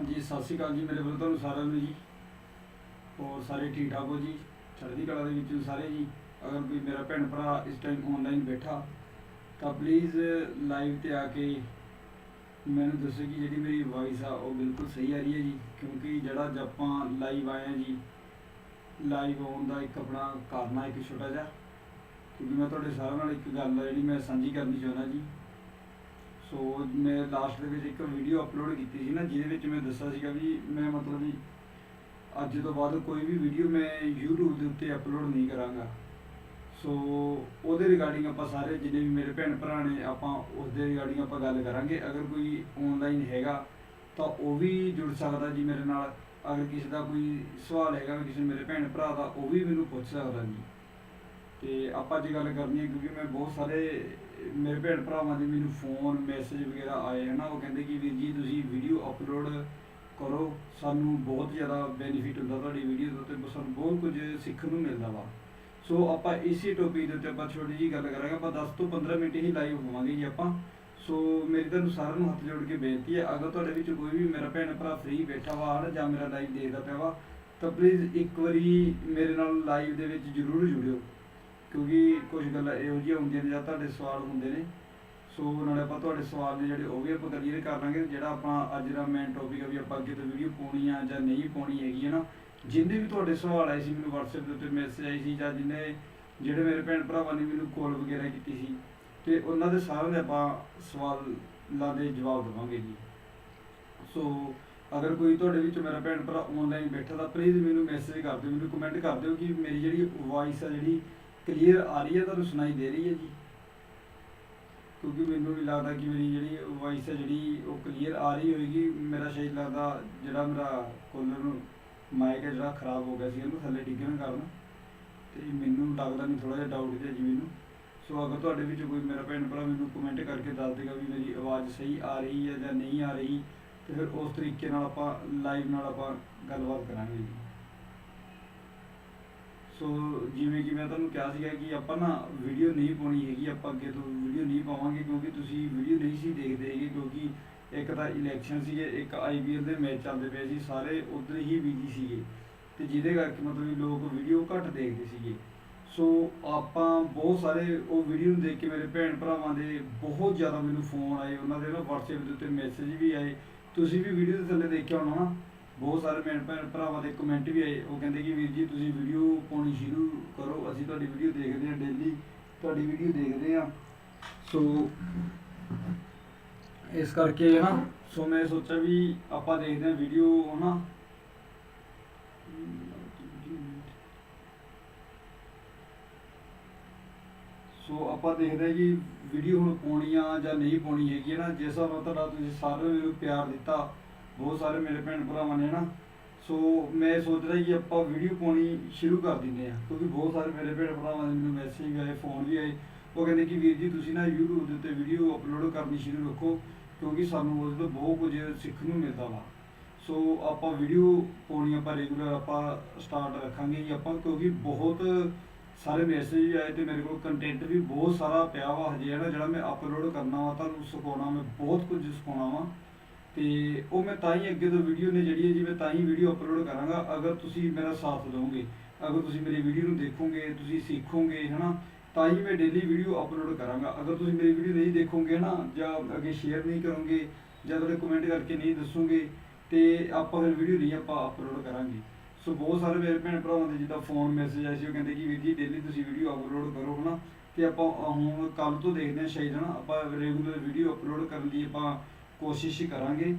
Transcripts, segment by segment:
ਹਾਂਜੀ, ਸਤਿ ਸ਼੍ਰੀ ਅਕਾਲ ਜੀ, ਮੇਰੇ ਵੱਲੋਂ ਤੁਹਾਨੂੰ ਸਾਰਿਆਂ ਨੂੰ ਜੀ। ਹੋਰ ਸਾਰੇ ਠੀਕ ਠਾਕ ਹੋ ਜੀ? ਚੜ੍ਹਦੀ ਕਲਾ ਦੇ ਵਿੱਚ ਸਾਰੇ ਜੀ? ਅਗਰ ਕੋਈ ਮੇਰਾ ਭੈਣ ਭਰਾ ਇਸ ਟਾਈਮ ਆਨਲਾਈਨ ਬੈਠਾ, ਤਾਂ ਪਲੀਜ਼ ਲਾਈਵ ਤੇ ਆ ਕੇ ਮੈਨੂੰ ਦੱਸੋ ਕਿ ਜਿਹੜੀ ਮੇਰੀ ਵਾਇਸ ਆ, ਉਹ ਬਿਲਕੁਲ ਸਹੀ ਆ ਰਹੀ ਹੈ ਜੀ। ਕਿਉਂਕਿ ਜਿਹੜਾ ਅੱਜ ਆਪਾਂ ਲਾਈਵ ਆਏ ਆ ਜੀ ਲਾਈਵ ਆਉਣ ਦਾ ਇੱਕ ਆਪਣਾ ਕਾਰਨ ਆ, ਇੱਕ ਛੋਟਾ ਜਿਹਾ। ਕਿਉਂਕਿ ਮੈਂ ਤੁਹਾਡੇ ਸਾਰਿਆਂ ਨਾਲ ਇੱਕ ਗੱਲ ਆ ਜਿਹੜੀ ਮੈਂ ਸਾਂਝੀ ਕਰਨੀ ਚਾਹੁੰਦਾ ਜੀ। ਸੋ ਮੈਂ ਲਾਸਟ ਦੇ ਵਿੱਚ ਇੱਕ ਵੀਡੀਓ ਅਪਲੋਡ ਕੀਤੀ ਸੀ ਨਾ, ਜਿਹਦੇ ਵਿੱਚ ਮੈਂ ਦੱਸਿਆ ਸੀਗਾ ਵੀ ਮੈਂ ਮਤਲਬ ਵੀ ਅੱਜ ਤੋਂ ਬਾਅਦ ਕੋਈ ਵੀ ਵੀਡੀਓ ਮੈਂ YouTube ਦੇ ਉੱਤੇ ਅਪਲੋਡ ਨਹੀਂ ਕਰਾਂਗਾ। ਸੋ ਉਹਦੇ ਰਿਗਾਰਡਿੰਗ ਆਪਾਂ ਸਾਰੇ ਜਿੰਨੇ ਵੀ ਮੇਰੇ ਭੈਣ ਭਰਾ ਨੇ, ਆਪਾਂ ਉਸ ਦੇ ਰਿਗਾਰਡਿੰਗ ਆਪਾਂ ਗੱਲ ਕਰਾਂਗੇ। ਅਗਰ ਕੋਈ ਆਨਲਾਈਨ ਹੈਗਾ, ਤਾਂ ਉਹ ਵੀ ਜੁੜ ਸਕਦਾ ਜੀ ਮੇਰੇ ਨਾਲ। ਅਗਰ ਕਿਸੇ ਦਾ ਕੋਈ ਸਵਾਲ ਹੈਗਾ, ਵੀ ਕਿਸੇ ਮੇਰੇ ਭੈਣ ਭਰਾ ਦਾ, ਉਹ ਵੀ ਮੈਨੂੰ ਪੁੱਛ ਸਕਦਾ ਜੀ। ਤੇ ਆਪਾਂ ਅੱਜ ਗੱਲ ਕਰਨੀ ਹੈ, ਕਿਉਂਕਿ ਮੈਂ ਬਹੁਤ ਸਾਰੇ ਮੇਰੇ ਭੈਣ ਭਰਾਵਾਂ ਦੇ ਮੈਨੂੰ ਫੋਨ ਮੈਸੇਜ ਵਗੈਰਾ ਆਏ ਹਨਾ, ਉਹ ਕਹਿੰਦੇ ਕਿ ਵੀਰ ਜੀ ਤੁਸੀਂ ਵੀਡੀਓ ਅਪਲੋਡ ਕਰੋ, ਸਾਨੂੰ ਬਹੁਤ ਜ਼ਿਆਦਾ ਬੈਨੀਫਿਟ ਹੁੰਦਾ ਤੁਹਾਡੀ ਵੀਡੀਓ ਤੋਂ ਤੇ ਸਾਨੂੰ ਬਹੁਤ ਕੁਝ ਸਿੱਖਣ ਨੂੰ ਮਿਲਦਾ ਵਾ। ਸੋ ਆਪਾਂ ਇਸੇ ਟੋਪਿਕ ਦੇ ਉੱਤੇ ਆਪਾਂ ਛੋਟੀ ਜੀ ਗੱਲ ਕਰਾਂਗੇ, ਆਪਾਂ 10 ਤੋਂ 15 ਮਿੰਟ ਹੀ ਲਾਈਵ ਹੋਵਾਂਗੇ ਜੀ ਆਪਾਂ। ਸੋ ਮੇਰੀ ਤੁਹਾਨੂੰ ਸਾਰਿਆਂ ਨੂੰ ਹੱਥ ਜੋੜ ਕੇ ਬੇਨਤੀ ਹੈ, ਅਗਰ ਤੁਹਾਡੇ ਵਿੱਚ ਕੋਈ ਵੀ ਮੇਰਾ ਭੈਣ ਭਰਾ ਫ੍ਰੀ ਬੈਠਾ ਵਾ ਹਨਾ, ਜਾਂ ਮੇਰਾ ਲਾਈਵ ਦੇਖਦਾ ਪਿਆ ਵਾ, ਤਾਂ ਪਲੀਜ਼ ਇੱਕ ਵਾਰੀ ਮੇਰੇ ਨਾਲ ਲਾਈਵ ਦੇ ਵਿੱਚ ਜਰੂਰ ਜੁੜਿਓ। ਕਿਉਂਕਿ ਕੁਝ ਗੱਲਾਂ ਇਹੋ ਜਿਹੀਆਂ ਹੁੰਦੀਆਂ ਨੇ ਜਾਂ ਤੁਹਾਡੇ ਸਵਾਲ ਹੁੰਦੇ ਨੇ, ਸੋ ਨਾਲੇ ਆਪਾਂ ਤੁਹਾਡੇ ਸਵਾਲ ਨੇ ਜਿਹੜੇ ਉਹ ਵੀ ਆਪਾਂ ਕਲੀਅਰ ਕਰ ਲਾਂਗੇ, ਜਿਹੜਾ ਆਪਾਂ ਅੱਜ ਦਾ ਮੇਨ ਟੌਪਿਕ ਆ ਵੀ ਆਪਾਂ ਅੱਗੇ ਤੋਂ ਵੀਡੀਓ ਪਾਉਣੀ ਆ ਜਾਂ ਨਹੀਂ ਪਾਉਣੀ ਹੈਗੀ ਹੈ ਨਾ ਜਿੰਨੇ ਵੀ ਤੁਹਾਡੇ ਸਵਾਲ ਆਏ ਸੀ, ਮੈਨੂੰ WhatsApp ਦੇ ਉੱਤੇ ਮੈਸੇਜ ਆਈ ਸੀ, ਜਾਂ ਜਿੰਨੇ ਜਿਹੜੇ ਮੇਰੇ ਭੈਣ ਭਰਾਵਾਂ ਨੇ ਮੈਨੂੰ ਕਾਲ ਵਗੈਰਾ ਕੀਤੀ ਸੀ, ਤੇ ਉਹਨਾਂ ਦੇ ਸਾਰਿਆਂ ਦੇ ਆਪਾਂ ਸਵਾਲਾਂ ਦੇ ਜਵਾਬ ਦੇਵਾਂਗੇ ਜੀ। ਸੋ ਅਗਰ ਕੋਈ ਤੁਹਾਡੇ ਵਿੱਚ ਮੇਰਾ ਭੈਣ ਭਰਾ ਆਨਲਾਈਨ ਬੈਠਾ ਤਾਂ ਪਲੀਜ਼ ਮੈਨੂੰ ਮੈਸੇਜ ਕਰ ਦਿਓ, ਮੈਨੂੰ ਕਮੈਂਟ ਕਰ ਦਿਓ ਕਿ ਮੇਰੀ ਜਿਹੜੀ ਵੌਇਸ ਆ, ਜਿਹੜੀ ਕਲੀਅਰ ਆ ਰਹੀ ਹੈ, ਤੁਹਾਨੂੰ ਸੁਣਾਈ ਦੇ ਰਹੀ ਹੈ ਜੀ? ਕਿਉਂਕਿ ਮੈਨੂੰ ਵੀ ਲੱਗਦਾ ਕਿ ਮੇਰੀ ਜਿਹੜੀ ਵੌਇਸ ਹੈ ਜਿਹੜੀ ਉਹ ਕਲੀਅਰ ਆ ਰਹੀ ਹੋਏਗੀ। ਮੇਰਾ ਸ਼ਾਇਦ ਲੱਗਦਾ ਜਿਹੜਾ ਮੇਰਾ ਕੋਲਰ ਨੂੰ ਮਾਈਕ ਹੈ ਜਿਹੜਾ ਖਰਾਬ ਹੋ ਗਿਆ ਸੀ ਇਹਨੂੰ ਥੱਲੇ ਡਿੱਗਣ ਕਾਰਨ। ਤੇ ਮੈਨੂੰ ਲੱਗਦਾ ਨਹੀਂ ਥੋੜਾ ਜਿਹਾ ਡਾਊਟ ਜਿਹਾ ਜੀ ਮੈਨੂੰ। ਸੋ ਅਗਰ ਤੁਹਾਡੇ ਵਿੱਚ ਕੋਈ ਮੇਰਾ ਭੈਣ ਭਰਾ ਮੈਨੂੰ ਕਮੈਂਟ ਕਰਕੇ ਦੱਸ ਦੇਗਾ ਵੀ ਮੇਰੀ ਆਵਾਜ਼ ਸਹੀ ਆ ਰਹੀ ਹੈ ਜਾਂ ਨਹੀਂ ਆ ਰਹੀ, ਤੇ ਫਿਰ ਉਸ ਤਰੀਕੇ ਨਾਲ ਆਪਾਂ ਲਾਈਵ ਨਾਲ ਆਪਾਂ ਗੱਲਬਾਤ ਕਰਾਂਗੇ ਜੀ। ਸੋ ਜਿਵੇਂ ਕਿ ਮੈਂ ਤੁਹਾਨੂੰ ਕਿਹਾ ਸੀਗਾ ਕਿ ਆਪਾਂ ਨਾ ਵੀਡੀਓ ਨਹੀਂ ਪਾਉਣੀ ਹੈਗੀ, ਆਪਾਂ ਅੱਗੇ ਤੋਂ ਵੀਡੀਓ ਨਹੀਂ ਪਾਵਾਂਗੇ ਕਿਉਂਕਿ ਤੁਸੀਂ ਵੀਡੀਓ ਨਹੀਂ ਸੀ ਦੇਖਦੇ ਹੈਗੇ, ਕਿਉਂਕਿ ਇੱਕ ਤਾਂ ਇਲੈਕਸ਼ਨ ਸੀਗੇ, ਇੱਕ ਆਈਪੀਐਲ ਦੇ ਮੈਚ ਚੱਲਦੇ ਪਏ ਸੀ, ਸਾਰੇ ਉਧਰ ਹੀ ਬਿਜ਼ੀ ਸੀਗੇ। ਤੇ ਜਿਹਦੇ ਕਰਕੇ ਮਤਲਬ ਵੀ ਲੋਕ ਵੀਡੀਓ ਘੱਟ ਦੇਖਦੇ ਸੀਗੇ। ਸੋ ਆਪਾਂ ਬਹੁਤ ਸਾਰੇ ਉਹ ਵੀਡੀਓ ਨੂੰ ਦੇਖ ਕੇ ਮੇਰੇ ਭੈਣ ਭਰਾਵਾਂ ਦੇ ਬਹੁਤ ਜ਼ਿਆਦਾ ਮੈਨੂੰ ਫੋਨ ਆਏ, ਉਹਨਾਂ ਦੇ ਨਾ WhatsApp ਦੇ ਉੱਤੇ ਮੈਸੇਜ ਵੀ ਆਏ। ਤੁਸੀਂ ਵੀ ਵੀਡੀਓ ਦੇ ਥੱਲੇ ਦੇਖਿਆ ਹੋਣਾ ਨਾ? ਬਹੁਤ ਸਾਰੇ ਮੇਰੇ ਭੈਣ ਭਰਾਵਾਂ ਦੇ ਕਮੈਂਟ ਵੀ ਆਏ। ਉਹ ਕਹਿੰਦੇ ਕਿ ਵੀਰ ਜੀ, ਤੁਸੀਂ ਵੀਡੀਓ ਪਾਉਣੀ ਸ਼ੁਰੂ ਕਰੋ। ਅਸੀਂ ਤੁਹਾਡੀ ਵੀਡੀਓ ਦੇਖਦੇ ਹਾਂ ਡੇਲੀ ਤੁਹਾਡੀ ਵੀਡੀਓ ਦੇਖਦੇ ਹਾਂ। ਸੋ ਇਸ ਕਰਕੇ ਨਾ ਸੋ ਮੈਂ ਸੋਚਿਆ ਵੀ ਆਪਾਂ ਦੇਖਦੇ ਹਾਂ ਵੀਡੀਓ ਹੈ ਨਾ ਸੋ ਆਪਾਂ ਦੇਖਦੇ ਹਾਂ ਕਿ ਵੀਡੀਓ ਹੁਣ ਪਾਉਣੀ ਆ ਜਾਂ ਨਹੀਂ ਪਾਉਣੀ ਹੈਗੀ ਹੈ ਨਾ। ਜਿਸ ਹਿਸਾਬ ਨਾਲ ਤੁਹਾਡਾ ਤੁਸੀਂ ਸਾਰੇ ਨੂੰ ਪਿਆਰ ਦਿੱਤਾ। ਬਹੁਤ ਸਾਰੇ ਮੇਰੇ ਭੈਣ ਭਰਾਵਾਂ ਨੇ ਨਾ, ਸੋ ਮੈਂ ਸੋਚਦਾ ਰਿਹਾ ਕਿ ਆਪਾਂ ਵੀਡੀਓ ਪਾਉਣੀ ਸ਼ੁਰੂ ਕਰ ਦਿੰਦੇ ਆ ਕਿਉਂਕਿ ਬਹੁਤ ਸਾਰੇ ਮੇਰੇ ਭੈਣ ਭਰਾਵਾਂ ਦੇ ਮੈਨੂੰ ਮੈਸੇਜ ਆਏ ਫੋਨ ਵੀ ਆਏ। ਉਹ ਕਹਿੰਦੇ ਕਿ ਵੀਰ ਜੀ ਤੁਸੀਂ ਨਾ YouTube ਦੇ ਉੱਤੇ ਵੀਡੀਓ ਅਪਲੋਡ ਕਰਨੀ ਸ਼ੁਰੂ ਰੱਖੋ, ਕਿਉਂਕਿ ਸਾਨੂੰ ਉਹਦੇ ਤੋਂ ਬਹੁਤ ਕੁਝ ਸਿੱਖਣ ਨੂੰ ਮਿਲਦਾ ਵਾ। ਸੋ ਆਪਾਂ ਵੀਡੀਓ ਪਾਉਣੀ ਆਪਾਂ ਰੈਗੂਲਰ ਆਪਾਂ ਸਟਾਰਟ ਰੱਖਾਂਗੇ ਜੀ ਆਪਾਂ, ਕਿਉਂਕਿ ਬਹੁਤ ਸਾਰੇ ਮੈਸੇਜ ਵੀ ਆਏ ਤੇ ਮੇਰੇ ਕੋਲ ਕੰਟੈਂਟ ਵੀ ਬਹੁਤ ਸਾਰਾ ਪਿਆ ਵਾ ਹਜੇ, ਹੈ ਜਿਹੜਾ ਮੈਂ ਅਪਲੋਡ ਕਰਨਾ ਵਾ, ਤੁਹਾਨੂੰ ਸਿਖਾਉਣਾ, ਮੈਂ ਬਹੁਤ ਕੁਝ ਸਿਖਾਉਣਾ ਵਾ। ਤੇ ਉਹ ਮੈਂ ਤਾਂ ਹੀ ਅੱਗੇ ਤੋਂ ਵੀਡੀਓ ਨੇ ਜਿਹੜੀ ਹੈ ਜੀ, ਮੈਂ ਤਾਂ ਹੀ ਵੀਡੀਓ ਅਪਲੋਡ ਕਰਾਂਗਾ, ਅਗਰ ਤੁਸੀਂ ਮੇਰਾ ਸਾਥ ਦਿਓਗੇ, ਅਗਰ ਤੁਸੀਂ ਮੇਰੀ ਵੀਡੀਓ ਨੂੰ ਦੇਖੋਗੇ, ਤੁਸੀਂ ਸਿੱਖੋਗੇ, ਹਨਾ, ਤਾਂ ਹੀ ਮੈਂ ਡੇਲੀ ਵੀਡੀਓ ਅਪਲੋਡ ਕਰਾਂਗਾ। ਅਗਰ ਤੁਸੀਂ ਮੇਰੀ ਵੀਡੀਓ ਨਹੀਂ ਦੇਖੋਗੇ ਨਾ, ਜਾਂ ਅੱਗੇ ਸ਼ੇਅਰ ਨਹੀਂ ਕਰੋਗੇ, ਜਾਂ ਤੁਹਾਡੇ ਕਮੈਂਟ ਕਰਕੇ ਨਹੀਂ ਦੱਸੋਗੇ, ਤੇ ਆਪਾਂ ਫਿਰ ਵੀਡੀਓ ਨਹੀਂ ਆਪਾਂ ਅਪਲੋਡ ਕਰਾਂਗੇ। ਸੋ ਬਹੁਤ ਸਾਰੇ ਮੇਰੇ ਭੈਣ ਭਰਾਵਾਂ ਦੇ ਜਿੱਦਾਂ ਫੋਨ ਮੈਸੇਜ ਆਏ ਸੀ, ਉਹ ਕਹਿੰਦੇ ਕਿ ਵੀਰ ਜੀ ਡੇਲੀ ਤੁਸੀਂ ਵੀਡੀਓ ਅਪਲੋਡ ਕਰੋ, ਹਨਾ, ਤੇ ਆਪਾਂ ਹੁਣ ਕੱਲ ਤੋਂ ਦੇਖਦੇ ਹਾਂ ਸ਼ਾਇਦ, ਹਨਾ, ਆਪਾਂ ਰੈਗੂਲਰ ਵੀਡੀਓ ਅਪਲੋਡ ਕਰਨ ਲਈ ਆਪਾਂ ਕੋਸ਼ਿਸ਼ ਕਰਾਂਗੇ।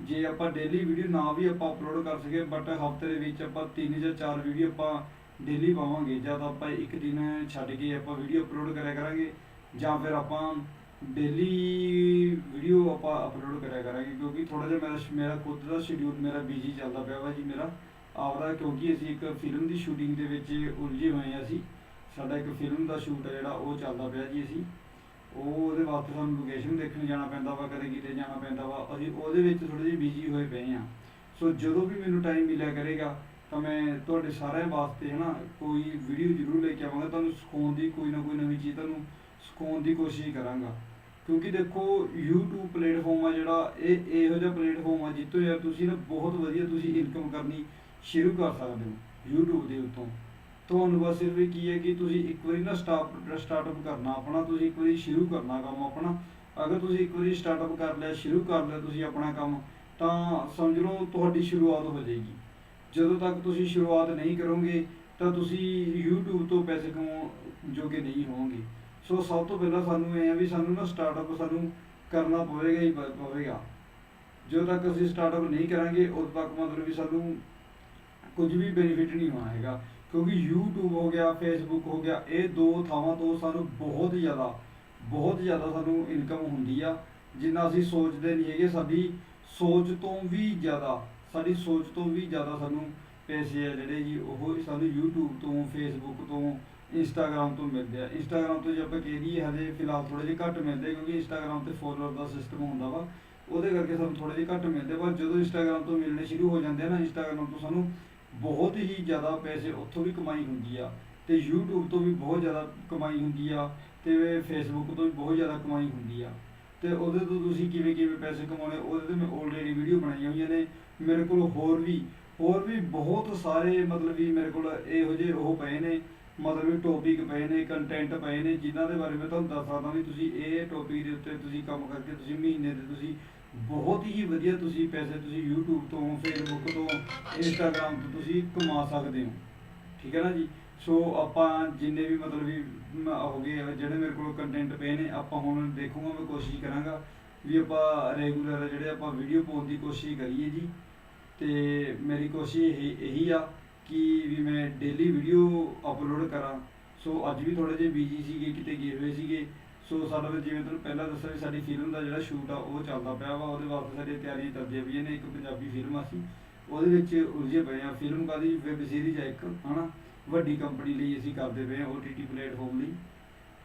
ਜੇ ਆਪਾਂ ਡੇਲੀ ਵੀਡੀਓ ਨਾ ਵੀ ਆਪਾਂ ਅਪਲੋਡ ਕਰ ਸਕੀਏ ਬਟ ਹਫ਼ਤੇ ਦੇ ਵਿੱਚ ਆਪਾਂ ਤਿੰਨ ਜਾਂ ਚਾਰ ਵੀਡੀਓ ਆਪਾਂ ਡੇਲੀ ਪਾਵਾਂਗੇ, ਜਾਂ ਤਾਂ ਆਪਾਂ ਇੱਕ ਦਿਨ ਛੱਡ ਕੇ ਆਪਾਂ ਵੀਡੀਓ ਅਪਲੋਡ ਕਰਿਆ ਕਰਾਂਗੇ, ਜਾਂ ਫਿਰ ਆਪਾਂ ਡੇਲੀ ਵੀਡੀਓ ਆਪਾਂ ਅਪਲੋਡ ਕਰਿਆ ਕਰਾਂਗੇ, ਕਿਉਂਕਿ ਥੋੜਾ ਜਿਹਾ ਮੇਰਾ ਮੇਰਾ ਖੁਦ ਦਾ ਸ਼ਡਿਊਲ ਮੇਰਾ ਬਿਜ਼ੀ ਚੱਲਦਾ ਪਿਆ ਵਾ ਜੀ ਮੇਰਾ। ਆਪਦਾ ਕਿਉਂਕਿ ਅਸੀਂ ਇੱਕ ਫਿਲਮ ਦੀ ਸ਼ੂਟਿੰਗ ਦੇ ਵਿੱਚ ਉਲਝੇ ਹੋਏ ਆ ਅਸੀਂ। ਸਾਡਾ ਇੱਕ ਫਿਲਮ ਦਾ ਸ਼ੂਟ ਹੈ ਜਿਹੜਾ, ਉਹ ਚੱਲਦਾ ਪਿਆ ਜੀ ਅਸੀਂ। ਉਹ ਉਹਦੇ ਵਾਸਤੇ ਸਾਨੂੰ ਲੋਕੇਸ਼ਨ ਦੇਖਣ ਜਾਣਾ ਪੈਂਦਾ ਵਾ, ਕਦੇ ਕਿਤੇ ਜਾਣਾ ਪੈਂਦਾ ਵਾ। ਅਸੀਂ ਉਹਦੇ ਵਿੱਚ ਥੋੜੇ ਜਿਹੇ ਬਿਜ਼ੀ ਹੋਏ ਪਏ ਆ ਸੋ ਜਦੋਂ ਵੀ ਮੈਨੂੰ ਟਾਈਮ ਮਿਲਿਆ ਕਰੇਗਾ, ਤਾਂ ਮੈਂ ਤੁਹਾਡੇ ਸਾਰਿਆਂ ਵਾਸਤੇ ਹਨਾ, ਕੋਈ ਵੀਡੀਓ ਜ਼ਰੂਰ ਲੈ ਕੇ ਆਵਾਂਗਾ। ਤੁਹਾਨੂੰ ਸਿਖਾਉਣ ਦੀ ਕੋਈ ਨਾ ਕੋਈ ਨਵੀਂ ਚੀਜ਼ ਤੁਹਾਨੂੰ ਸਿਖਾਉਣ ਦੀ ਕੋਸ਼ਿਸ਼ ਕਰਾਂਗਾ। ਕਿਉਂਕਿ ਦੇਖੋ, YouTube ਪਲੇਟਫਾਰਮ ਆ ਜਿਹੜਾ, ਇਹ ਇਹੋ ਜਿਹਾ ਪਲੇਟਫਾਰਮ ਆ ਜਿੱਤੋਂ ਯਾਰ ਤੁਸੀਂ ਨਾ ਬਹੁਤ ਵਧੀਆ ਤੁਸੀਂ ਇਨਕਮ ਕਰਨੀ ਸ਼ੁਰੂ ਕਰ ਸਕਦੇ ਹੋ, YouTube ਦੇ ਉੱਤੋਂ। ਤੁਹਾਨੂੰ ਬਸ ਸਿਰਫ ਇਹ ਕੀ ਹੈ ਕਿ ਤੁਸੀਂ ਇੱਕ ਵਾਰੀ ਨਾ ਸਟਾਰਟ ਸਟਾਰਟਅਪ ਕਰਨਾ ਆਪਣਾ, ਤੁਸੀਂ ਇੱਕ ਵਾਰੀ ਸ਼ੁਰੂ ਕਰਨਾ ਕੰਮ ਆਪਣਾ। ਅਗਰ ਤੁਸੀਂ ਇੱਕ ਵਾਰੀ ਸਟਾਰਟਅਪ ਕਰ ਲਿਆ, ਸ਼ੁਰੂ ਕਰ ਲਿਆ ਤੁਸੀਂ ਆਪਣਾ ਕੰਮ, ਤਾਂ ਸਮਝ ਲਓ ਤੁਹਾਡੀ ਸ਼ੁਰੂਆਤ ਹੋ ਜਾਏਗੀ। ਜਦੋਂ ਤੱਕ ਤੁਸੀਂ ਸ਼ੁਰੂਆਤ ਨਹੀਂ ਕਰੋਗੇ, ਤਾਂ ਤੁਸੀਂ YouTube ਤੋਂ ਪੈਸੇ ਕਮਾਉਣ ਜੋਗੇ ਨਹੀਂ ਹੋਵੋਗੇ। ਸੋ ਸਭ ਤੋਂ ਪਹਿਲਾਂ ਸਾਨੂੰ ਇਹ ਹੈ ਵੀ ਸਾਨੂੰ ਨਾ ਸਟਾਰਟਅਪ ਸਾਨੂੰ ਕਰਨਾ ਪਵੇਗਾ ਹੀ ਪਵੇਗਾ। ਜਦੋਂ ਤੱਕ ਅਸੀਂ ਸਟਾਰਟਅਪ ਨਹੀਂ ਕਰਾਂਗੇ, ਉਦੋਂ ਤੱਕ ਮਤਲਬ ਵੀ ਸਾਨੂੰ ਕੁਝ ਵੀ ਬੈਨੀਫਿਟ ਨਹੀਂ ਹੋਣਾ ਹੈਗਾ। ਕਿਉਂਕਿ YouTube ਹੋ ਗਿਆ, Facebook ਹੋ ਗਿਆ, ਇਹ ਦੋ ਥਾਵਾਂ ਤੋਂ ਸਾਨੂੰ ਬਹੁਤ ਜ਼ਿਆਦਾ ਬਹੁਤ ਜ਼ਿਆਦਾ ਸਾਨੂੰ ਇਨਕਮ ਹੁੰਦੀ ਆ। ਜਿੰਨਾ ਅਸੀਂ ਸੋਚਦੇ ਨਹੀਂ ਹੈਗੇ, ਸਾਡੀ ਸੋਚ ਤੋਂ ਵੀ ਜ਼ਿਆਦਾ, ਸਾਡੀ ਸੋਚ ਤੋਂ ਵੀ ਜ਼ਿਆਦਾ ਸਾਨੂੰ ਪੈਸੇ ਆ ਜਿਹੜੇ ਜੀ, ਉਹ ਸਾਨੂੰ YouTube ਤੋਂ, Facebook ਤੋਂ, Instagram ਤੋਂ ਮਿਲਦੇ ਆ। Instagram ਤੋਂ ਜੇ ਆਪਾਂ ਕਹਿ ਦਈਏ, ਹਜੇ ਫਿਲਹਾਲ ਥੋੜੇ ਜਿਹੇ ਘੱਟ ਮਿਲਦੇ ਕਿਉਂਕਿ Instagram ਤੇ ਫੋਲੋਅਰ ਦਾ ਸਿਸਟਮ ਹੁੰਦਾ ਵਾ। ਉਹਦੇ ਕਰਕੇ ਸਾਨੂੰ ਥੋੜੇ ਜਿਹਾ ਘੱਟ ਮਿਲਦੇ ਪਰ ਜਦੋਂ Instagram ਤੋਂ ਮਿਲਣੇ ਸ਼ੁਰੂ ਹੋ ਜਾਂਦੇ ਆ ਨਾ, Instagram ਤੋਂ ਸਾਨੂੰ ਬਹੁਤ ਹੀ ਜ਼ਿਆਦਾ ਪੈਸੇ ਉੱਥੋਂ ਵੀ ਕਮਾਈ ਹੁੰਦੀ ਆ ਤੇ YouTube ਤੋਂ ਵੀ ਬਹੁਤ ਜ਼ਿਆਦਾ ਕਮਾਈ ਹੁੰਦੀ ਆ ਤੇ Facebook ਤੋਂ ਵੀ ਬਹੁਤ ਜ਼ਿਆਦਾ ਕਮਾਈ ਹੁੰਦੀ ਆ। ਤੇ ਉਹਦੇ ਤੋਂ ਤੁਸੀਂ ਕਿਵੇਂ ਕਿਵੇਂ ਪੈਸੇ ਕਮਾਉਣੇ ਉਹਦੇ ਤੇ ਮੈਂ ਆਲਰੇਡੀ ਵੀਡੀਓ ਬਣਾਈਆਂ ਹੋਈਆਂ ਨੇ। ਮੇਰੇ ਕੋਲ ਹੋਰ ਵੀ ਹੋਰ ਵੀ ਬਹੁਤ ਸਾਰੇ ਮਤਲਬ ਵੀ ਮੇਰੇ ਕੋਲ ਇਹੋ ਜਿਹੇ ਉਹ ਪਏ ਨੇ, ਮਤਲਬ ਵੀ ਟੌਪਿਕ ਪਏ ਨੇ ਕੰਟੈਂਟ ਪਏ ਨੇ, ਜਿਨ੍ਹਾਂ ਦੇ ਬਾਰੇ ਮੈਂ ਤੁਹਾਨੂੰ ਦੱਸ ਸਕਦਾ ਵੀ ਤੁਸੀਂ ਇਹ ਟੌਪਿਕ ਦੇ ਉੱਤੇ ਤੁਸੀਂ ਕੰਮ ਕਰਕੇ ਤੁਸੀਂ ਮਹੀਨੇ ਦੇ ਤੁਸੀਂ ਬਹੁਤ ਹੀ ਵਧੀਆ ਤੁਸੀਂ ਪੈਸੇ ਤੁਸੀਂ YouTube ਤੋਂ, Facebook ਤੋਂ, Instagram ਤੋਂ ਤੁਸੀਂ ਕਮਾ ਸਕਦੇ ਹੋ। ਠੀਕ ਹੈ ਨਾ ਜੀ? ਸੋ ਆਪਾਂ ਜਿੰਨੇ ਵੀ ਮਤਲਬ ਵੀ ਹੋ ਗਏ ਜਿਹੜੇ ਮੇਰੇ ਕੋਲ ਕੰਟੈਂਟ ਪਏ ਨੇ, ਆਪਾਂ ਹੁਣ ਦੇਖੂਗਾ, ਮੈਂ ਕੋਸ਼ਿਸ਼ ਕਰਾਂਗਾ ਵੀ ਆਪਾਂ ਰੈਗੂਲਰ ਜਿਹੜੇ ਆਪਾਂ ਵੀਡੀਓ ਪਾਉਣ ਦੀ ਕੋਸ਼ਿਸ਼ ਕਰੀਏ ਜੀ। ਤੇ ਮੇਰੀ ਕੋਸ਼ਿਸ਼ ਇਹੀ ਇਹੀ ਆ ਕਿ ਵੀ ਮੈਂ ਡੇਲੀ ਵੀਡੀਓ ਅਪਲੋਡ ਕਰਾਂ। ਸੋ ਅੱਜ ਵੀ ਥੋੜੇ ਜਿਹੇ ਬੀਜੀ ਸੀਗੇ, ਕਿਤੇ ਗਏ ਹੋਏ ਸੀਗੇ। ਸੋ ਸਾਡਾ ਵੀ ਜਿਵੇਂ ਤੁਹਾਨੂੰ ਪਹਿਲਾਂ ਦੱਸਿਆ ਵੀ ਸਾਡੀ ਫਿਲਮ ਦਾ ਜਿਹੜਾ ਸ਼ੂਟ ਆ, ਉਹ ਚੱਲਦਾ ਪਿਆ ਵਾ। ਉਹਦੇ ਵਾਸਤੇ ਸਾਡੀਆਂ ਤਿਆਰੀਆਂ ਚੱਲਦੀਆਂ ਪਈਆਂ ਨੇ। ਇੱਕ ਪੰਜਾਬੀ ਫਿਲਮ ਆ ਸੀ ਉਹਦੇ ਵਿੱਚ ਉਲਝੇ ਪਏ ਆ। ਫਿਲਮ ਕਾਦੀ ਵੈਬ ਸੀਰੀਜ਼ ਆ ਇੱਕ, ਹਨਾ? ਵੱਡੀ ਕੰਪਨੀ ਲਈ ਅਸੀਂ ਕਰਦੇ ਪਏ ਆ OTT ਪਲੇਟਫਾਰਮ ਲਈ।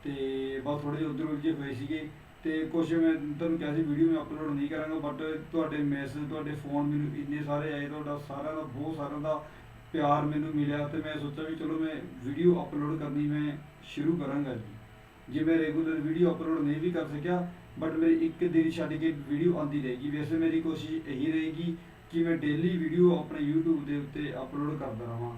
ਤੇ ਬਸ ਥੋੜੇ ਜਿਹੇ ਉਧਰ ਉਲਝੇ ਹੋਏ ਸੀਗੇ। ਤੇ ਕੁਝ ਮੈਂ ਤੁਹਾਨੂੰ ਕਿਹਾ ਸੀ ਵੀਡੀਓ ਮੈਂ ਅਪਲੋਡ ਨਹੀਂ ਕਰਾਂਗਾ ਬਟ ਤੁਹਾਡੇ ਮੈਸੇਜ ਤੁਹਾਡੇ ਫੋਨ ਮੈਨੂੰ ਇੰਨੇ ਸਾਰੇ ਆਏ, ਤੁਹਾਡਾ ਸਾਰਿਆਂ ਦਾ, ਬਹੁਤ ਸਾਰਿਆਂ ਦਾ ਪਿਆਰ ਮੈਨੂੰ ਮਿਲਿਆ। ਤੇ ਮੈਂ ਸੋਚਿਆ ਵੀ ਚਲੋ ਮੈਂ ਵੀਡੀਓ ਅਪਲੋਡ ਕਰਨੀ ਮੈਂ ਸ਼ੁਰੂ ਕਰਾਂਗਾ ਜੀ। ਜੇ ਮੈਂ ਰੈਗੂਲਰ ਵੀਡੀਓ ਅਪਲੋਡ ਨਹੀਂ ਵੀ ਕਰ ਸਕਿਆ ਬਟ ਮੇਰੀ ਇੱਕ ਦਿਨ ਛੱਡ ਕੇ ਵੀਡੀਓ ਆਉਂਦੀ ਰਹੇਗੀ। ਵੈਸੇ ਮੇਰੀ ਕੋਸ਼ਿਸ਼ ਇਹੀ ਰਹੇਗੀ ਕਿ ਮੈਂ ਡੇਲੀ ਵੀਡੀਓ ਆਪਣੇ YouTube ਦੇ ਉੱਤੇ ਅਪਲੋਡ ਕਰਦਾ ਰਹਾਂ।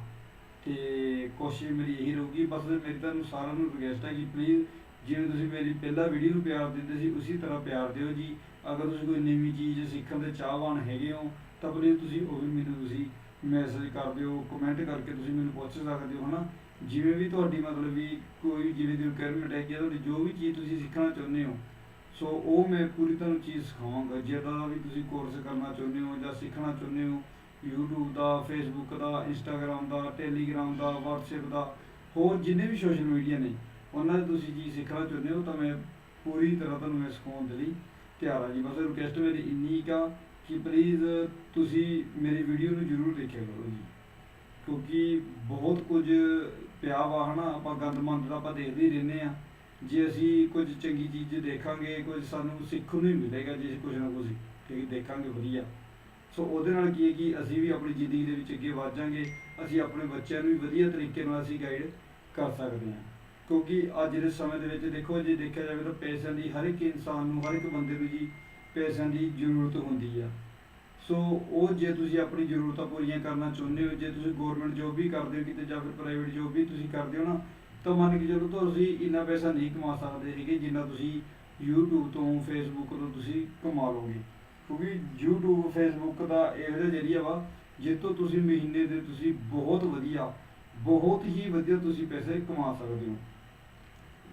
ਤੇ ਕੋਸ਼ਿਸ਼ ਮੇਰੀ ਇਹੀ ਰਹੂਗੀ, ਬਸ ਮੇਰੀ ਤੁਹਾਨੂੰ ਸਾਰਿਆਂ ਨੂੰ ਰਿਕਵੈਸਟ ਹੈ ਕਿ ਪਲੀਜ਼ ਜਿਵੇਂ ਤੁਸੀਂ ਮੇਰੀ ਪਹਿਲਾ ਵੀਡੀਓ ਨੂੰ ਪਿਆਰ ਦਿੰਦੇ ਸੀ, ਉਸੇ ਤਰ੍ਹਾਂ ਪਿਆਰ ਦਿਓ ਜੀ। ਅਗਰ ਤੁਸੀਂ ਕੋਈ ਨਵੀਂ ਚੀਜ਼ ਸਿੱਖਣ ਦੇ ਚਾਹਵਾਨ ਹੈਗੇ ਹੋ, ਤਾਂ ਪਲੀਜ਼ ਤੁਸੀਂ ਉਹ ਵੀ ਮੈਨੂੰ ਤੁਸੀਂ ਮੈਸੇਜ ਕਰ ਦਿਓ ਕਮੈਂਟ ਕਰਕੇ ਤੁਸੀਂ ਮੈਨੂੰ ਪੁੱਛ ਸਕਦੇ ਹੋ, ਹਨਾ? ਜਿਵੇਂ ਵੀ ਤੁਹਾਡੀ ਮਤਲਬ ਵੀ ਕੋਈ ਜਿਵੇਂ ਦੀ ਰਿਕੁਆਇਰਮੈਂਟ ਹੈਗੀ ਆ ਤੁਹਾਡੀ ਜੋ ਵੀ ਚੀਜ਼ ਤੁਸੀਂ ਸਿੱਖਣਾ ਚਾਹੁੰਦੇ ਹੋ, ਸੋ ਉਹ ਮੈਂ ਪੂਰੀ ਤੁਹਾਨੂੰ ਚੀਜ਼ ਸਿਖਾਵਾਂਗਾ। ਜਿਹੜਾ ਵੀ ਤੁਸੀਂ ਕੋਰਸ ਕਰਨਾ ਚਾਹੁੰਦੇ ਹੋ ਜਾਂ ਸਿੱਖਣਾ ਚਾਹੁੰਦੇ ਹੋ, YouTube ਦਾ, Facebook ਦਾ, Instagram ਦਾ, Telegram ਦਾ, WhatsApp ਦਾ, ਹੋਰ ਜਿੰਨੇ ਵੀ ਸੋਸ਼ਲ ਮੀਡੀਆ ਨੇ, ਉਹਨਾਂ ਦੇ ਤੁਸੀਂ ਚੀਜ਼ ਸਿੱਖਣਾ ਚਾਹੁੰਦੇ ਹੋ ਤਾਂ ਮੈਂ ਪੂਰੀ ਤਰ੍ਹਾਂ ਤੁਹਾਨੂੰ ਮੈਂ ਸਿਖਾਉਣ ਦੇ ਲਈ ਤਿਆਰ ਹਾਂ ਜੀ। ਬਸ ਰਿਕੁਐਸਟ ਮੇਰੀ ਇੰਨੀ ਕਾ ਕਿ ਪਲੀਜ਼ ਤੁਸੀਂ ਮੇਰੀ ਵੀਡੀਓ ਨੂੰ ਜ਼ਰੂਰ ਦੇਖਿਆ ਕਰੋ ਜੀ। ਕਿਉਂਕਿ ਬਹੁਤ ਕੁਝ ਪਿਆ ਵਾ, ਹਨਾ, ਆਪਾਂ ਗੰਦ ਮੰਦ ਦਾ ਆਪਾਂ ਦੇਖਦੇ ਹੀ ਰਹਿੰਦੇ ਆ ਜੇ ਅਸੀਂ ਕੁਝ ਚੰਗੀ ਚੀਜ਼ ਦੇਖਾਂਗੇ, ਕੁਝ ਸਾਨੂੰ ਸਿੱਖਣ ਨੂੰ ਹੀ ਮਿਲੇਗਾ, ਜੇ ਅਸੀਂ ਕੁਝ ਨਾ ਕੁਝ ਠੀਕ ਦੇਖਾਂਗੇ ਵਧੀਆ। ਸੋ ਉਹਦੇ ਨਾਲ ਕੀ ਹੈ ਕਿ ਅਸੀਂ ਵੀ ਆਪਣੀ ਜ਼ਿੰਦਗੀ ਦੇ ਵਿੱਚ ਅੱਗੇ ਵਧ ਜਾਾਂਗੇ ਅਸੀਂ ਆਪਣੇ ਬੱਚਿਆਂ ਨੂੰ ਵੀ ਵਧੀਆ ਤਰੀਕੇ ਨਾਲ ਅਸੀਂ ਗਾਈਡ ਕਰ ਸਕਦੇ ਹਾਂ। ਕਿਉਂਕਿ ਅੱਜ ਦੇ ਸਮੇਂ ਦੇ ਵਿੱਚ ਦੇਖੋ, ਜੇ ਦੇਖਿਆ ਜਾਵੇ ਤਾਂ ਪੈਸਿਆਂ ਦੀ ਹਰ ਇੱਕ ਇਨਸਾਨ ਨੂੰ, ਹਰ ਇੱਕ ਬੰਦੇ ਨੂੰ ਜੀ ਪੈਸਿਆਂ ਦੀ ਜ਼ਰੂਰਤ ਹੁੰਦੀ ਆ। ਸੋ ਉਹ ਜੇ ਤੁਸੀਂ ਆਪਣੀ ਜ਼ਰੂਰਤਾਂ ਪੂਰੀਆਂ ਕਰਨਾ ਚਾਹੁੰਦੇ ਹੋ, ਜੇ ਤੁਸੀਂ ਗਵਰਨਮੈਂਟ ਜੋਬ ਵੀ ਕਰਦੇ ਹੋ ਕਿਤੇ ਜਾਂ ਫਿਰ ਪ੍ਰਾਈਵੇਟ ਜੋਬ ਵੀ ਤੁਸੀਂ ਕਰਦੇ ਹੋ ਨਾ, ਤਾਂ ਮੰਨ ਕੇ ਚਲੋ ਤੁਸੀਂ ਇੰਨਾ ਪੈਸਾ ਨਹੀਂ ਕਮਾ ਸਕਦੇ ਹੈਗੇ ਜਿੰਨਾ ਤੁਸੀਂ YouTube ਤੋਂ, Facebook ਤੋਂ ਤੁਸੀਂ ਕਮਾ ਲਓਗੇ। ਕਿਉਂਕਿ YouTube, Facebook ਦਾ ਇਹੋ ਜਿਹਾ ਜਰੀਆ ਵਾ ਜਿਸ ਤੋਂ ਤੁਸੀਂ ਮਹੀਨੇ ਦੇ ਤੁਸੀਂ ਬਹੁਤ ਵਧੀਆ, ਬਹੁਤ ਹੀ ਵਧੀਆ ਤੁਸੀਂ ਪੈਸੇ ਕਮਾ ਸਕਦੇ ਹੋ।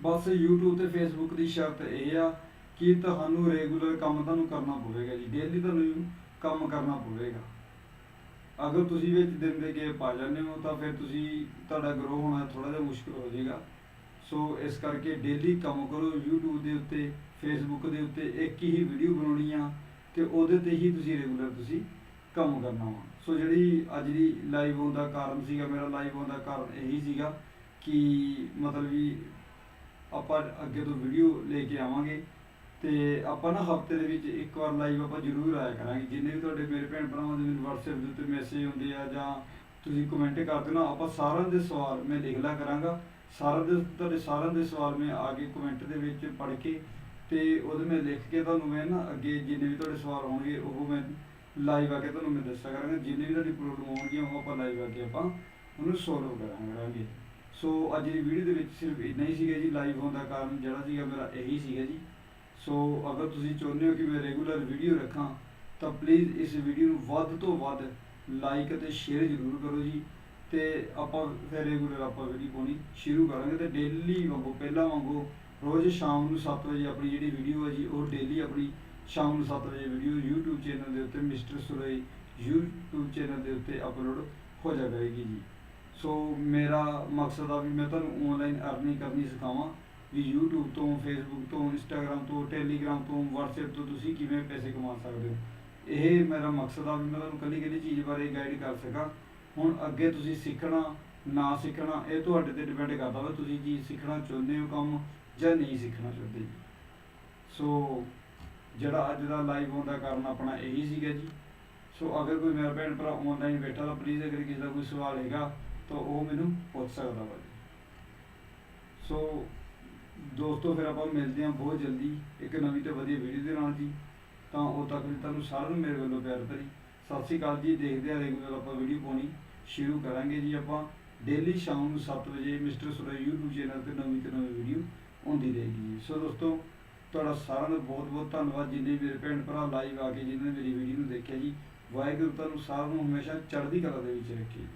ਬਸ YouTube ਤੇ Facebook ਦੀ ਸ਼ਰਤ ਇਹ ਆ ਕਿ ਤੁਹਾਨੂੰ ਰੈਗੂਲਰ ਕੰਮ ਤੁਹਾਨੂੰ ਕਰਨਾ ਪਵੇਗਾ ਜੀ। ਡੇਲੀ ਤੁਹਾਨੂੰ ਕੰਮ ਕਰਨਾ ਪਵੇਗਾ। ਅਗਰ ਤੁਸੀਂ ਵਿੱਚ ਦਿਨ ਦੇ ਕੇ ਪਾ ਜਾਂਦੇ ਹੋ, ਤਾਂ ਫਿਰ ਤੁਸੀਂ, ਤੁਹਾਡਾ ਗਰੋ ਹੋਣਾ ਥੋੜਾ ਜਿਹਾ ਮੁਸ਼ਕਲ ਹੋ ਜਾਏਗਾ। ਸੋ ਇਸ ਕਰਕੇ ਡੇਲੀ ਕੰਮ ਕਰੋ, YouTube ਦੇ ਉੱਤੇ, Facebook ਦੇ ਉੱਤੇ ਇੱਕ ਹੀ ਵੀਡੀਓ ਬਣਾਉਣੀ ਆ ਤੇ ਉਹਦੇ ਤੇ ਹੀ ਤੁਸੀਂ ਰੈਗੂਲਰ ਤੁਸੀਂ ਕੰਮ ਕਰਨਾ ਵਾ। ਸੋ ਜਿਹੜੀ ਅੱਜ ਦੀ ਲਾਈਵ ਹੋਣ ਦਾ ਕਾਰਨ ਸੀਗਾ, ਮੇਰਾ ਲਾਈਵ ਹੋਣ ਦਾ ਕਾਰਨ ਇਹੀ ਸੀਗਾ ਕਿ ਮਤਲਬ ਵੀ ਆਪਾਂ ਅੱਗੇ ਤੋਂ ਵੀਡੀਓ ਲੈ ਕੇ ਆਵਾਂਗੇ। ਤੇ ਆਪਾਂ ਨਾ ਹਫ਼ਤੇ ਦੇ ਵਿੱਚ ਇੱਕ ਵਾਰ ਲਾਈਵ ਆਪਾਂ ਜ਼ਰੂਰ ਆਇਆ ਕਰਾਂਗੇ। ਜਿੰਨੇ ਵੀ ਤੁਹਾਡੇ ਮੇਰੇ ਭੈਣ ਭਰਾਵਾਂ ਦੇ ਮੈਨੂੰ WhatsApp ਦੇ ਉੱਤੇ ਮੈਸੇਜ ਹੁੰਦੇ ਆ ਜਾਂ ਤੁਸੀਂ ਕਮੈਂਟ ਕਰ ਹੋ ਨਾ, ਆਪਾਂ ਸਾਰਿਆਂ ਦੇ ਸਵਾਲ ਮੈਂ ਲਿਖ ਲਿਆ ਕਰਾਂਗਾ। ਸਾਰਿਆਂ ਦੇ, ਤੁਹਾਡੇ ਸਾਰਿਆਂ ਦੇ ਸਵਾਲ ਮੈਂ ਆ ਕੇ ਕਮੈਂਟ ਦੇ ਵਿੱਚ ਪੜ੍ਹ ਕੇ ਤੇ ਉਹਦੇ ਮੈਂ ਲਿਖ ਕੇ ਤੁਹਾਨੂੰ ਮੈਂ ਨਾ ਅੱਗੇ ਜਿੰਨੇ ਵੀ ਤੁਹਾਡੇ ਸਵਾਲ ਹੋਣਗੇ ਉਹ ਮੈਂ ਲਾਈਵ ਆ ਕੇ ਤੁਹਾਨੂੰ ਮੈਂ ਦੱਸਿਆ ਕਰਾਂਗਾ। ਜਿੰਨੇ ਵੀ ਤੁਹਾਡੀ ਪ੍ਰੋਬਲਮ ਹੋਣਗੀਆਂ ਉਹ ਆਪਾਂ ਲਾਈਵ ਆ ਕੇ ਆਪਾਂ ਉਹਨੂੰ ਸੋਲਵ ਕਰਾਂਗੇ ਸੋ ਅੱਜ ਦੀ ਵੀਡੀਓ ਦੇ ਵਿੱਚ ਸਿਰਫ ਇੰਨਾ ਹੀ ਸੀਗਾ ਜੀ ਲਾਈਵ ਹੋਣ ਦਾ ਕਾਰਨ ਜਿਹੜਾ ਸੀਗਾ, ਮੇਰਾ ਇਹੀ ਸੀਗਾ ਜੀ। ਸੋ ਅਗਰ ਤੁਸੀਂ ਚਾਹੁੰਦੇ ਹੋ ਕਿ ਮੈਂ ਰੈਗੂਲਰ ਵੀਡੀਓ ਰੱਖਾਂ, ਤਾਂ ਪਲੀਜ਼ ਇਸ ਵੀਡੀਓ ਨੂੰ ਵੱਧ ਤੋਂ ਵੱਧ ਲਾਈਕ ਅਤੇ ਸ਼ੇਅਰ ਜ਼ਰੂਰ ਕਰੋ ਜੀ। ਤੇ ਆਪਾਂ ਫਿਰ ਰੈਗੂਲਰ ਆਪਾਂ ਵੀਡੀਓ ਪਾਉਣੀ ਸ਼ੁਰੂ ਕਰਾਂਗੇ। ਤੇ ਡੇਲੀ ਵਾਂਗੂ, ਪਹਿਲਾਂ ਵਾਂਗੂ ਰੋਜ਼ ਸ਼ਾਮ ਨੂੰ 7 ਵਜੇ ਆਪਣੀ ਜਿਹੜੀ ਵੀਡੀਓ ਹੈ ਜੀ, ਉਹ ਡੇਲੀ ਆਪਣੀ ਸ਼ਾਮ ਨੂੰ 7 ਵਜੇ ਵੀਡੀਓ YouTube ਚੈਨਲ ਦੇ ਉੱਤੇ ਮਿਸਟਰ ਸੁਰਈ YouTube ਚੈਨਲ ਦੇ ਉੱਤੇ ਅਪਲੋਡ ਹੋ ਜਾਵੇਗੀ ਜੀ। ਸੋ ਮੇਰਾ ਮਕਸਦ ਆ ਵੀ ਮੈਂ ਤੁਹਾਨੂੰ ਆਨਲਾਈਨ ਅਰਨਿੰਗ ਕਰਨੀ ਸਿਖਾਵਾਂ। ਵੀ YouTube ਤੋਂ, Facebook ਤੋਂ, Instagram ਤੋਂ, Telegram ਤੋਂ, WhatsApp ਤੋਂ ਤੁਸੀਂ ਕਿਵੇਂ ਪੈਸੇ ਕਮਾ ਸਕਦੇ ਹੋ? ਇਹ ਮੇਰਾ ਮਕਸਦ ਆ ਵੀ ਮੈਂ ਤੁਹਾਨੂੰ ਕੱਲੀ ਕੱਲੀ ਚੀਜ਼ ਬਾਰੇ ਗਾਈਡ ਕਰ ਸਕਾਂ। ਹੁਣ ਅੱਗੇ ਤੁਸੀਂ ਸਿੱਖਣਾ, ਨਾ ਸਿੱਖਣਾ, ਇਹ ਤੁਹਾਡੇ ਤੇ ਡਿਪੈਂਡ ਕਰਦਾ ਵਾ ਤੁਸੀਂ ਜੀ ਸਿੱਖਣਾ ਚਾਹੁੰਦੇ ਹੋ ਕੰਮ ਜਾਂ ਨਹੀਂ ਸਿੱਖਣਾ ਚਾਹੁੰਦੇ। ਜੀ ਸੋ ਜਿਹੜਾ ਅੱਜ ਦਾ ਲਾਈਵ ਹੋਣ ਦਾ ਕਾਰਨ ਆਪਣਾ ਇਹੀ ਸੀਗਾ ਜੀ। ਸੋ ਅਗਰ ਕੋਈ ਮੇਰਾ ਭੈਣ ਭਰਾ ਆਨਲਾਈਨ ਬੈਠਾ ਤਾਂ ਪਲੀਜ਼ ਅਗਰ ਕਿਸੇ ਦਾ ਕੋਈ ਸਵਾਲ ਹੈਗਾ ਤਾਂ ਉਹ ਮੈਨੂੰ ਪੁੱਛ ਸਕਦਾ ਵਾ ਜੀ। ਸੋ ਦੋਸਤੋ, ਫਿਰ ਆਪਾਂ ਮਿਲਦੇ ਹਾਂ ਬਹੁਤ ਜਲਦੀ ਇੱਕ ਨਵੀਂ ਤੇ ਵਧੀਆ ਵੀਡੀਓ ਦੇ ਨਾਲ ਜੀ। ਤਾਂ ਉਹ ਤੱਕ ਵੀ ਤੁਹਾਨੂੰ ਸਾਰਿਆਂ ਨੂੰ ਮੇਰੇ ਵੱਲੋਂ ਪਿਆਰ ਭਰੀ ਸਤਿ ਸ਼੍ਰੀ ਅਕਾਲ ਜੀ। ਦੇਖਦੇ ਆ ਰੈਗੂਲਰ ਆਪਾਂ ਵੀਡੀਓ ਪਾਉਣੀ ਸ਼ੁਰੂ ਕਰਾਂਗੇ ਜੀ ਆਪਾਂ। ਡੇਲੀ ਸ਼ਾਮ ਨੂੰ 7 ਵਜੇ ਮਿਸਟਰ ਸੁਰੇ YouTube ਚੈਨਲ ਤੇ ਨਵੀਂ ਤੇ ਨਵੀਂ ਵੀਡੀਓ ਆਉਂਦੀ ਰਹੇਗੀ ਜੀ। ਸੋ ਦੋਸਤੋ, ਤੁਹਾਡਾ ਸਾਰਿਆਂ ਦਾ ਬਹੁਤ ਬਹੁਤ ਧੰਨਵਾਦ। ਜਿੰਨੇ ਮੇਰੇ ਭੈਣ ਭਰਾ ਲਾਈਵ ਆ ਕੇ ਜਿਨ੍ਹਾਂ ਨੇ ਮੇਰੀ ਵੀਡੀਓ ਨੂੰ ਦੇਖਿਆ ਜੀ, ਵਾਹਿਗੁਰੂ ਤੁਹਾਨੂੰ ਸਾਰਿਆਂ ਨੂੰ ਹਮੇਸ਼ਾ ਚੜ੍ਹਦੀ ਕਲਾ ਦੇ ਵਿੱਚ ਰੱਖੇ ਜੀ।